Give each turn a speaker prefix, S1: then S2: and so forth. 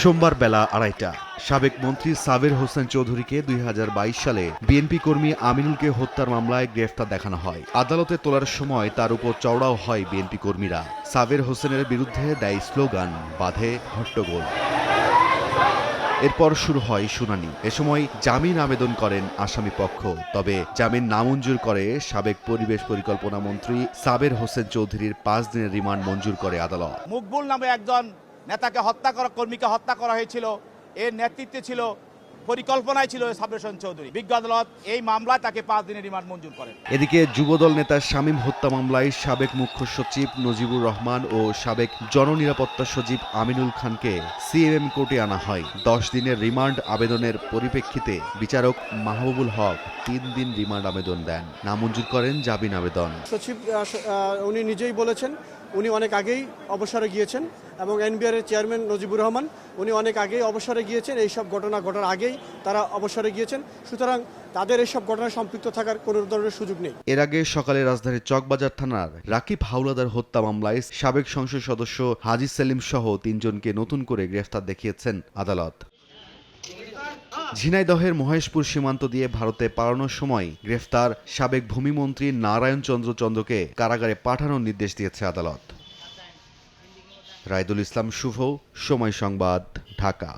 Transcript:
S1: সোমবার বেলা আড়াইটা। সাবেক মন্ত্রী সাবের হোসেন চৌধুরীকে দুই হাজার বাইশ সালে বিএনপি কর্মী আমিনুলকে হত্যার মামলায় গ্রেফতার দেখানো হয়। আদালতে তোলার সময় তার উপর চওড়াও হয় বিএনপি কর্মীরা। সাবের হোসেনের বিরুদ্ধে দেয় স্লোগান, বাধে হট্টগোল। এরপর শুরু হয় শুনানি। এ সময় জামিন আবেদন করেন আসামি পক্ষ। তবে জামিন নামঞ্জুর করে সাবেক পরিবেশ পরিকল্পনা মন্ত্রী সাবের হোসেন চৌধুরীর পাঁচ দিনের রিমান্ড মঞ্জুর করে আদালত।
S2: মুকবুল নামে একজন নেতাকে হত্যা করা কর্মীকে হত্যা করা হয়েছিল। এর নেতৃত্বে ছিল পরিকল্পনায় ছিল সাবরেশন চৌধুরী। বিজ্ঞ আদালত এই মামলায় তাকে পাঁচ দিনের রিমান্ড মঞ্জুর করেন
S1: এদিকে যুবদল নেতা শামীম হত্যা মামলায় সাবেক মুখ্য সচিব নজিবুর রহমান ও সাবেক জননিরাপত্তা সচিব আমিনুল খানকে সিএমএম কোর্টে আনা হয়। দশ দিনের রিমান্ড আবেদনের পরিপ্রেক্ষিতে বিচারক মাহবুবুল হক তিন দিন রিমান্ড আবেদন দেন। নামঞ্জুর করেন জামিন আবেদন।
S3: সচিব উনি নিজেই বলেছেন উনি অনেক আগেই অবসরে গিয়েছেন এবং এনবিআর এর চেয়ারম্যান নজিবুর রহমান, উনি অনেক আগেই অবসরে গিয়েছেন। এই সব ঘটনা ঘটার আগেই তারা অবসরে গিয়েছেন। সুতরাং তাদের এইসব ঘটনায় সম্পৃক্ত থাকার কোনো ধরনের সুযোগ নেই।
S1: এর আগে সকালে রাজধানীর চকবাজার থানার রাকিব হাওলাদার হত্যা মামলায় সাবেক সংসদ সদস্য হাজি সেলিম সহ তিনজনকে নতুন করে গ্রেফতার দেখিয়েছেন আদালত। ঝিনাইদহের মহেশপুর সীমান্ত দিয়ে ভারতে পালানোর সময় গ্রেফতার সাবেক ভূমিমন্ত্রী নারায়ণ চন্দ্র চন্দ্রকে কারাগারে পাঠানোর নির্দেশ দিয়েছে আদালত। রায়দুল ইসলাম শুভ সময় সংবাদ, ঢাকা।